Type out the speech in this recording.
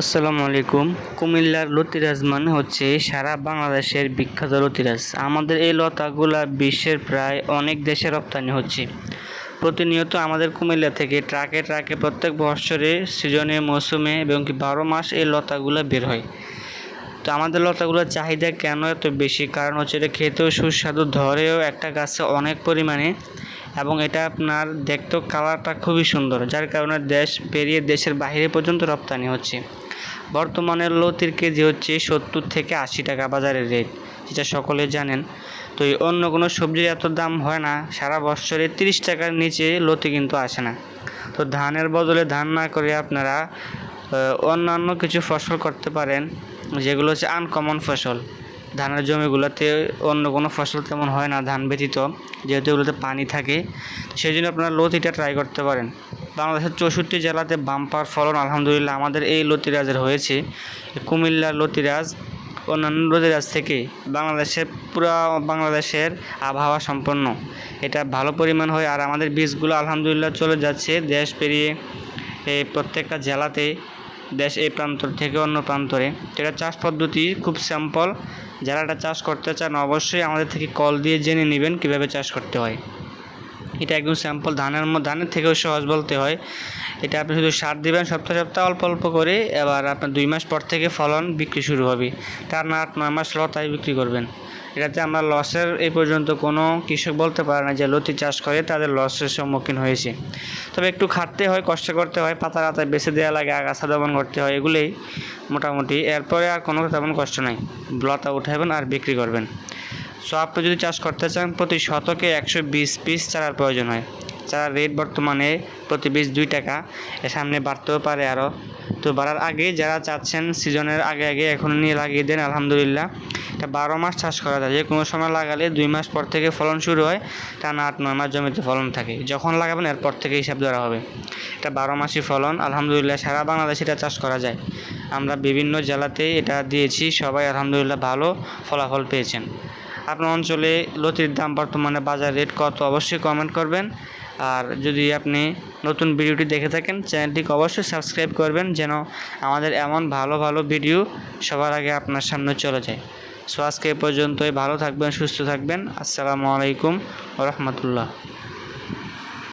আসসালামু আলাইকুম। কুমিল্লার লতিরাজ মানে হচ্ছে সারা বাংলাদেশের বিখ্যাত লতিরাজ। আমাদের এই লতাগুলা বিশ্বের প্রায় অনেক দেশে রপ্তানি হচ্ছে। প্রতিনিয়ত আমাদের কুমিল্লা থেকে ট্রাকে ট্রাকে প্রত্যেক বৎসরে সিজনে, মৌসুমে এবং কি বারো মাস এই লতাগুলো বের হয়। তো আমাদের লতাগুলোর চাহিদা কেন এত বেশি? কারণ হচ্ছে এটা খেতেও সুস্বাদু, ধরেও একটা গাছে অনেক পরিমাণে এবং এটা আপনার দেখতেও কালারটা খুবই সুন্দর, যার কারণে দেশ পেরিয়ে দেশের বাইরে পর্যন্ত রপ্তানি হচ্ছে। বর্তমানে লতির কেজি হচ্ছে সত্তর থেকে আশি টাকা বাজারের রেট, যেটা সকলে জানেন। তো অন্য কোনো সবজির এত দাম হয় না, সারা বছরে তিরিশ টাকার নিচে লতি কিন্তু আসে না। তো ধানের বদলে ধান না করে আপনারা অন্যান্য কিছু ফসল করতে পারেন, যেগুলো হচ্ছে আনকমন ফসল। ধানের জমিগুলোতে অন্য কোনো ফসল তেমন হয় না, ধান ব্যতীত। যেহেতু এগুলোতে পানি থাকে সেই জন্য আপনারা লতিটা ট্রাই করতে পারেন। বাংলাদেশের চৌষট্টি জেলাতে বাম্পার ফলন আলহামদুলিল্লাহ আমাদের এই লতিরাজের হয়েছে। কুমিল্লার লতিরাজ, অন্যান্য লতিরাজ থেকে বাংলাদেশের পুরা বাংলাদেশের আবহাওয়া সম্পন্ন। এটা ভালো পরিমাণ হয় আর আমাদের বীজগুলো আলহামদুলিল্লাহ চলে যাচ্ছে। দেশ পেরিয়ে এই প্রত্যেকটা জেলাতে দেশ এই প্রান্ত থেকে অন্য প্রান্তরে। এটা চাষ পদ্ধতি খুব স্যাম্পল যারা এটা চাষ করতে চান, অবশ্যই আমাদের থেকে কল দিয়ে জেনে নেবেন কীভাবে চাষ করতে হয়। এটা একদম স্যাম্পল ধানের মধ্যে ধানের থেকেও সহজ বলতে হয়। এটা আপনি শুধু সার দিবেন সপ্তাহে সপ্তাহ অল্প অল্প করে। এবার আপনার দুই মাস পর থেকে ফলন বিক্রি শুরু হবে। তার না আট, নয় মাস লতায় বিক্রি করবেন। এটাতে আমরা লসের এই পর্যন্ত কোনো কৃষক বলতে পারে না যে লতি চাষ করে তাদের লসের সম্মুখীন হয়েছে। তবে একটু খাটতে হয়, কষ্ট করতে হয়, পাতা পাতায় বেছে দেওয়া লাগে, আগাছা দমন করতে হয়, এগুলোই মোটামুটি। এরপরে আর কোনো তেমন কষ্ট নাই। লতা উঠাবেন আর বিক্রি করবেন। সো আপনি যদি চাষ করতে চান, প্রতি শতকে একশো বিশ পিস চারার প্রয়োজন হয়। চারার রেট বর্তমানে প্রতি পিস দুই টাকা। এর সামনে বাড়তেও পারে আরও তো বাড়ার আগে যারা চাচ্ছেন সিজনের আগে আগে এখন নিয়ে লাগিয়ে দেন, আলহামদুলিল্লাহ। এটা বারো মাস চাষ করা যায়। যে কোনো সময় লাগালে দুই মাস পর থেকে ফলন শুরু হয়, টানা আট, নয় মাস জমিতে ফলন থাকে। যখন লাগাবেন, এরপর থেকে হিসাব ধরা হবে। এটা বারো মাসই ফলন। আলহামদুলিল্লাহ, সারা বাংলাদেশে এটা চাষ করা যায়। আমরা বিভিন্ন জেলাতেই এটা দিয়েছি। সবাই আলহামদুলিল্লাহ ভালো ফলাফল পেয়েছেন। আপনার অঞ্চলে লতির দাম বর্তমানে বাজার রেট কত? অবশ্যই কমেন্ট করবেন। আর যদি আপনি নতুন ভিডিওটি দেখে থাকেন, চ্যানেলটিকে অবশ্যই সাবস্ক্রাইব করবেন যেন আমাদের এমন ভালো ভালো ভিডিও সবার আগে আপনার সামনে চলে যায়। সো আজকে এ পর্যন্তই। ভালো থাকবেন, সুস্থ থাকবেন। আসসালামু আলাইকুম রহমতুল্লাহ।